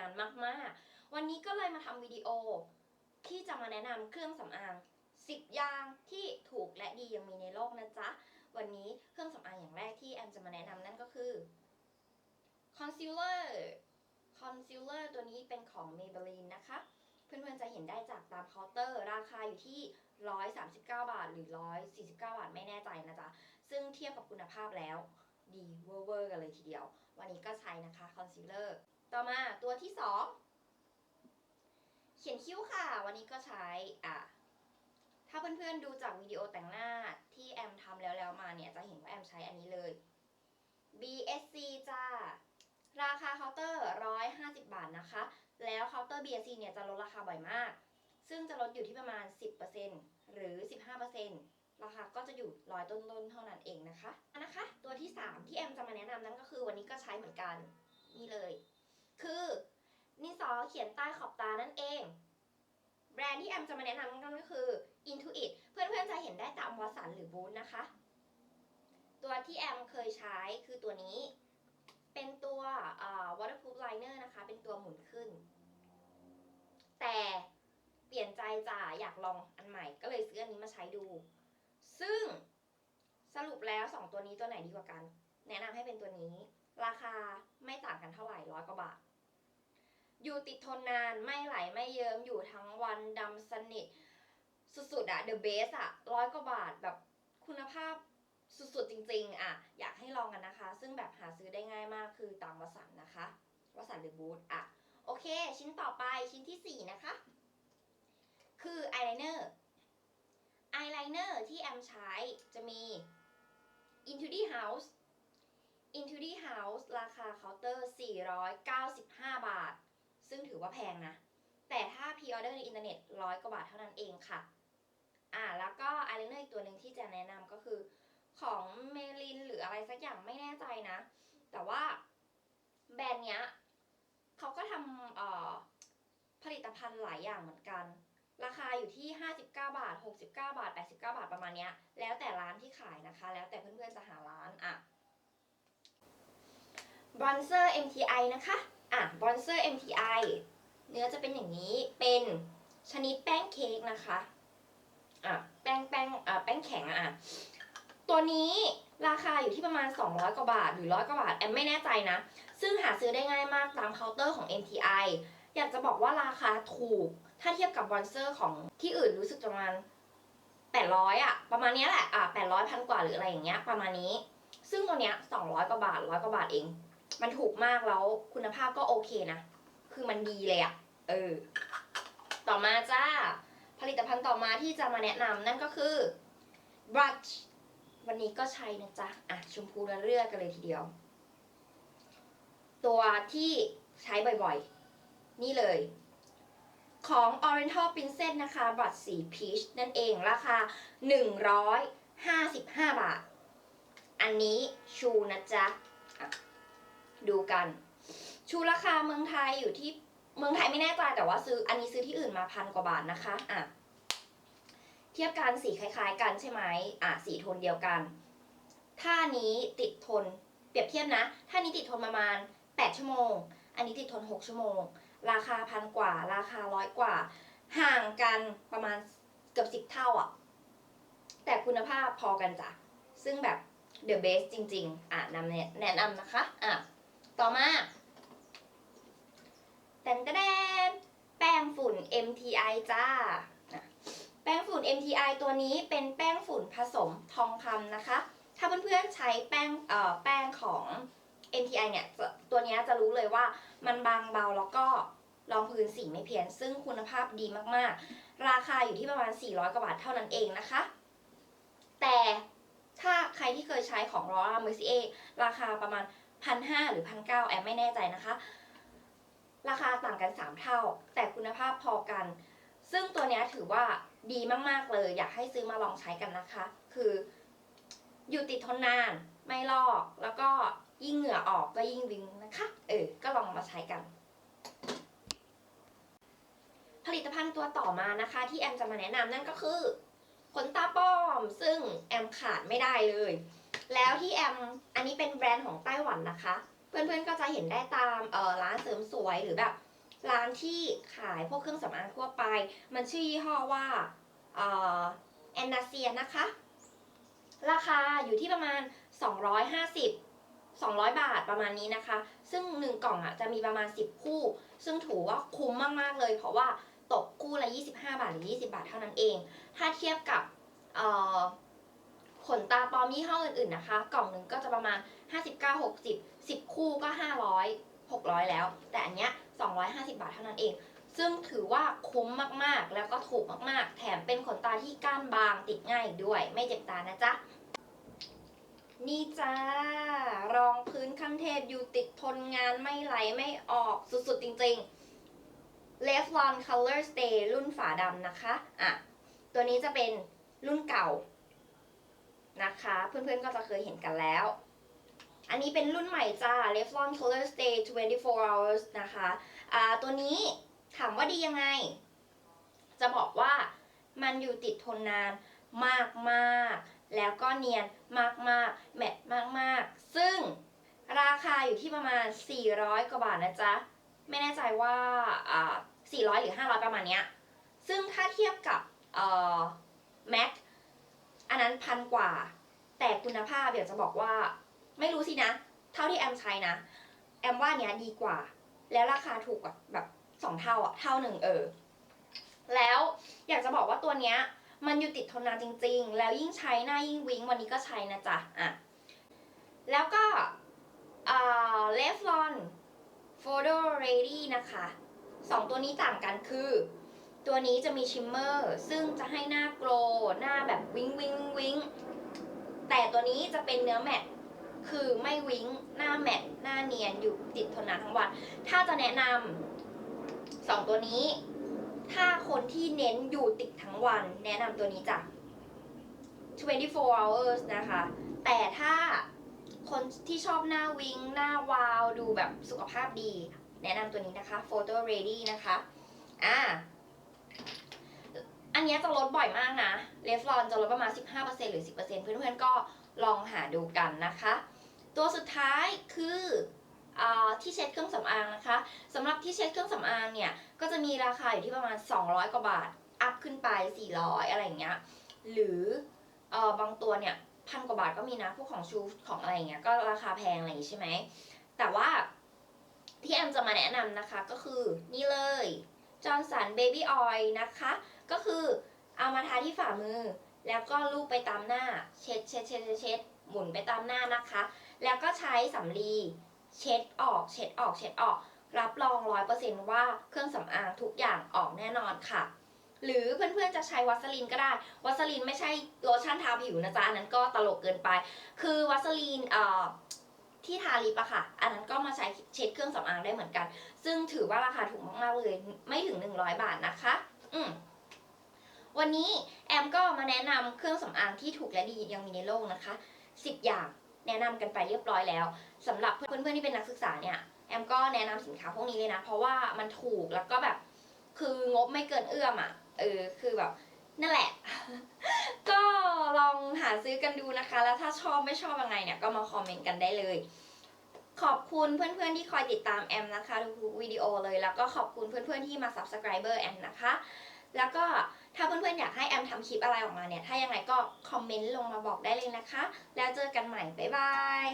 นานมากๆ วันนี้ก็เลยมาทำวิดีโอ ที่จะมาแนะนำเครื่องสำอาง 10 อย่างที่ถูกและดียังมีในโลกนะจ๊ะ วันนี้เครื่องสำอางอย่างแรกที่แอมจะมาแนะนำนั่นก็คือ concealer concealer ตัวนี้เป็นของ Maybelline นะคะ เพื่อนๆจะเห็นได้จากตามเคาน์เตอร์ ราคาอยู่ที่ 139 บาท หรือ 149 บาทไม่แน่ใจนะจ๊ะ ซึ่งเทียบกับคุณภาพแล้วดีเวอร์เวอร์กันเลยทีเดียว วันนี้ก็ใช้นะคะคอนซีลเลอร์ ต่อมาตัวที่2เขียนคิ้วค่ะ วันนี้ก็ใช้อะถ้าเพื่อนๆดูจากวิดีโอแต่งหน้าที่แอมทำแล้วแล้วๆมาเนี่ยจะเห็นว่าแอมใช้อันนี้เลย BSC จ้า ราคาเคาน์เตอร์ 150 บาทนะคะ แล้วเคาน์เตอร์ BSC เนี่ยจะลดราคาบ่อยมาก ซึ่งจะลดอยู่ที่ประมาณ 10%หรือ 15%ราคาก็จะอยู่ร้อยต้นๆเท่านั้นเองนะคะนนะคะ ตัวที่ 3 ที่แอมจะมาแนะนำนั่นก็คือวันนี้ก็ใช้เหมือนกัน นี่เลย คือนิสอเขียนใต้ขอบตานั่นเอง แบรนด์ที่แอมจะมาแนะนำก็คือ Intuit เพื่อนๆจะเห็นได้ตามวสันหรือบูธนะคะ ตัวที่แอมเคยใช้คือตัวนี้ เป็นตัว waterproof liner นะคะ เป็นตัวหมุนขึ้น แต่เปลี่ยนใจจ้ะอยากลองอันใหม่ ก็เลยซื้ออันนี้มาใช้ดู ซึ่งสรุปแล้ว2ตัวนี้ตัวไหนดีกว่ากัน แนะนำให้เป็นตัวนี้ ราคาไม่ต่างกันเท่าไหร่ร้อยกว่าบาท อยู่ติดทนนานไม่ไหลไม่เยิ้มอยู่ทั้งวันดำสนิท สุดๆอะ the best อะร้อยกว่าบาทแบบคุณภาพสุดๆจริงๆอะอยากให้ลองกันนะคะ ซึ่งแบบหาซื้อได้ง่ายมากคือตามวสันนะคะวสันหรือบูธอะโอเค ชิ้นต่อไปชิ้นที่ 4 นะคะ คืออายไลเนอร์อายไลเนอร์ที่แอมใช้จะมี Into the House Into the House ราคาเคาน์เตอร์ 495 บาท ซึ่งถือว่าแพงนะ แต่ถ้าพ r ออเดอร์ในอินเทอร์เน็ตร้อยกว่าบาทเท่านั้นเองค่ะ อ่าแล้วก็อายไลเนอร์อีกตัวหนึ่งที่จะแนะนำก็คือของเมลินหรืออะไรสักอย่างไม่แน่ใจนะ แต่ว่าแบรนด์เนี้ยเขาก็ทำอ่อผลิตภัณฑ์หลายอย่างเหมือนกัน ราคาอยู่ที่ 59 บาท 69 บาท 89 บาทประมาณเนี้ย แล้วแต่ร้านที่ขายนะคะ แล้วแต่เพื่อนๆจะหาร้านอะบรอนเซอร์ MTI นะคะ บอนเซอร์ MTI เนื้อจะเป็นอย่างนี้เป็นชนิดแป้งเค้กนะคะอะแป้งแป้งอะแป้งแข็งอะตัวนี้ราคาอยู่ที่ประมาณ 200 กว่าบาท หรือร้อยกว่าบาท แอมไม่แน่ใจนะ ซึ่งหาซื้อได้ง่ายมากตามเคาน์เตอร์ของ MTI อยากจะบอกว่าราคาถูก ถ้าเทียบกับบอนเซอร์ของที่อื่นรู้สึกประมาณ 800อะ ประมาณนี้แหละอะ800พันกว่าหรืออะไรอย่างเงี้ยประมาณนี้ ซึ่งตัวเนี้ย200 กว่าบาทร้อยกว่าบาทเอง มันถูกมากแล้วคุณภาพก็โอเคนะ คือมันดีเลยอะเออ ต่อมาจ้า ผลิตภัณฑ์ต่อมาที่จะมาแนะนำนั่นก็คือ brush วันนี้ก็ใช้นะจ๊ะ อะ ชมพูระเรื่อกันเลยทีเดียว ตัวที่ใช้บ่อยๆ นี่เลย ของ Oriental Princess นะคะ บัตรสี Peach นั่นเองราคา 155 บาท อันนี้ชูนะจ๊ะอะ ดูกัน ชูราคาเมืองไทยอยู่ที่เมืองไทยไม่แน่ใจแต่ว่าซื้ออันนี้ซื้อที่อื่นมาพันกว่าบาทนะคะอะเทียบกันสีคล้าย ๆ กันใช่ไหมอะสีโทนเดียวกันถ้านี้ติดทนเปรียบเทียบนะถ้านี้ติดทนประมาณ 8 ชั่วโมง อันนี้ติดทน 6 ชั่วโมง ราคาพันกว่า ราคาร้อยกว่า ห่างกันประมาณเกือบสิบเท่าอะ แต่คุณภาพพอกันจ้ะ ซึ่งแบบ the best จริง ๆ อะนำแนะแนะนำนะคะ อะ ต่อมาแตนแตนแป้งฝุ่น MTI จ้า แป้งฝุ่น MTI ตัวนี้เป็นแป้งฝุ่นผสมทองคำนะคะ ถ้าเพื่อนๆใช้แป้งเอ่อแป้งของ MTI เนี่ยตัวนี้จะรู้เลยว่ามันบางเบาแล้วก็รองพื้นสีไม่เพี้ยน ซึ่งคุณภาพดีมากๆ ราคาอยู่ที่ประมาณ 400 กว่าบาทเท่านั้นเองนะคะ แต่ถ้าใครที่เคยใช้ของ Laura Mercier ราคาประมาณ 1,500หรือ1,900แอมไม่แน่ใจนะคะ ราคาต่างกัน 3 เท่า แต่คุณภาพพอกัน ซึ่งตัวนี้ถือว่าดีมากๆเลย อยากให้ซื้อมาลองใช้กันนะคะ คืออยู่ติดทนนานไม่ลอกแล้วก็ยิ่งเหงื่อออกก็ยิ่งวิงนะคะ เออ ก็ลองมาใช้กัน ผลิตภัณฑ์ตัวต่อมานะคะ ที่แอมจะมาแนะนำนั่นก็คือขนตาป้อม ซึ่งแอมขาดไม่ได้เลย แล้วที่แอมอันนี้เป็นแบรนด์ของไต้หวันนะคะ เพื่อนๆก็จะเห็นได้ตามเอ่อร้านเสริมสวยหรือแบบร้านที่ขายพวกเครื่องสำอางทั่วไป มันชื่อยี่ห้อว่าแอนนาเซียนะคะ ราคาอยู่ที่ประมาณ 250 200 บาทประมาณนี้นะคะ ซึ่ง 1 กล่องอะจะมีประมาณ 10 คู่ ซึ่งถือว่าคุ้มมากๆเลย เพราะว่าตกคู่ละ 25 บาทหรือ 20 บาทเท่านั้นเอง ถ้าเทียบกับเอ่อ ขนตาปลอมยี่ห้ออื่นๆนะคะ กล่องหนึ่งก็จะประมาณ 59 60 10 คู่ก็ 500 600 แล้ว แต่อันเนี้ย250 บาทเท่านั้นเอง ซึ่งถือว่าคุ้มมากๆ แล้วก็ถูกมากๆ แถมเป็นขนตาที่ก้านบางติดง่ายด้วย ไม่เจ็บตานะจ๊ะนี่จ้ารองพื้นขั้นเทพอยู่ติดทนงานไม่ไหลไม่ออกสุดๆ จริงๆ l e f l o n Color Stay รุ่นฝาดำนะคะ อะ ตัวนี้จะเป็นรุ่นเก่า นะคะ เพื่อนๆก็จะเคยเห็นกันแล้ว อันนี้เป็นรุ่นใหม่จ้า l e f l o n Color Stay 24 hours นะคะอ่าตัวนี้ถามว่าดียังไง จะบอกว่ามันอยู่ติดทนนานมากๆแล้วก็เนียนมากๆแมทมากๆซึ่งราคาอยู่ที่ประมาณ 400 กว่าบาทนะจ๊ะ ไม่แน่ใจว่า 400 หรือ 500 ประมาณเนี้ย ซึ่งถ้าเทียบกับแม็ก อันนั้นพันกว่า แต่คุณภาพเดี๋ยวจะบอกว่า ไม่รู้สินะ เท่าที่แอมใช้นะ แอมว่าเนี้ยดีกว่า แล้วราคาถูกกว่าแบบสองเท่าอะ เท่าหนึ่งเออ แล้วอยากจะบอกว่าตัวเนี้ย มันอยู่ติดทนนานจริง ๆ แล้วยิ่งใช้หน้ายิ่งวิงวันนี้ก็ใช้นะจ๊ะอะแล้วก็เลฟลอนโฟโดเรดี้นะคะสองตัวนี้ต่างกันคือ ตัวนี้จะมีชิมเมอร์ซึ่งจะให้หน้าโกลว์หน้าแบบวิงวิงวิงแต่ตัวนี้จะเป็นเนื้อแมตต์คือไม่วิงหน้าแมตต์หน้าเนียนอยู่ติดทนนานทั้งวัน ถ้าจะแนะนำสองตัวนี้ ถ้าคนที่เน้นอยู่ติดทั้งวัน แนะนำตัวนี้จ้ะ24 hours นะคะ แต่ถ้าคนที่ชอบหน้าวิงหน้าวาว ดูแบบสุขภาพดี แนะนำตัวนี้นะคะ photo ready นะคะ อ่า อันนี้จะลดบ่อยมากนะเลฟลอนจะลดประมาณ 15%หรือ 10%เพื่อนๆก็ลองหาดูกันนะคะ ตัวสุดท้ายคืออที่เช็ดเครื่องสำอางนะคะสำหรับที่เช็ดเครื่องสำอางเนี่ย ก็จะมีราคาอยู่ที่ประมาณ 200 กว่าบาท อัพขึ้นไป 400 อะไรอย่างเงี้ย หรือออบางตัวเนี่ยพันกว่าบาทก็มีนะ พวกของชูของอะไรอย่างเงี้ย ก็ราคาแพงอะไรอย่างงี้ใช่ไหม แต่ว่าที่แอมจะมาแนะนำนะคะก็คือนี่เลย จอ h สันเบบี้ออยล์นะคะ ก็คือเอามาทาที่ฝ่ามือ แล้วก็ลูบไปตามหน้าเช็ดเช็ดเช็ดเช็ดเช็ดหมุนไปตามหน้านะคะ แล้วก็ใช้สำลีเช็ดออก เช็ดออกเช็ดออก รับรองร้อยเปอร์เซ็นต์ว่าเครื่องสำอางทุกอย่างออกแน่นอนค่ะ หรือเพื่อนๆจะใช้วัสลีนก็ได้ วัสลีนไม่ใช่โลชั่นทาผิวนะจ๊ะอันนั้นก็ตลกเกินไป คือวัสลีนเอ่อ ที่ทาลิปอะค่ะ อันนั้นก็มาใช้เช็ดเครื่องสำอางได้เหมือนกัน ซึ่งถือว่าราคาถูกมากๆเลย ไม่ถึง 100 บาทนะคะ อืมวันนี้แอมก็มาแนะนำเครื่องสำอางที่ถูกและดียังมีในโลกนะคะ 10 อย่างแนะนำกันไปเรียบร้อยแล้วสำหรับเพื่อนๆที่เป็นนักศึกษาเนี่ยแอมก็แนะนำสินค้าพวกนี้เลยนะ เพราะว่ามันถูกแล้วก็แบบคืองบไม่เกินเอื้อมอะเออคือแบบ นั่นแหละ ก็ลองหาซื้อกันดูนะคะ แล้วถ้าชอบไม่ชอบยังไงเนี่ยก็มาคอมเมนต์กันได้เลย ขอบคุณเพื่อนๆที่คอยติดตามแอมนะคะทุกๆวิดีโอเลย แล้วก็ขอบคุณเพื่อนๆที่มา subscriber แอมนะคะ แล้วก็ถ้าเพื่อนๆอยากให้แอมทำคลิปอะไรออกมาเนี่ย ถ้ายังไงก็คอมเมนต์ลงมาบอกได้เลยนะคะ แล้วเจอกันใหม่ บ๊ายบาย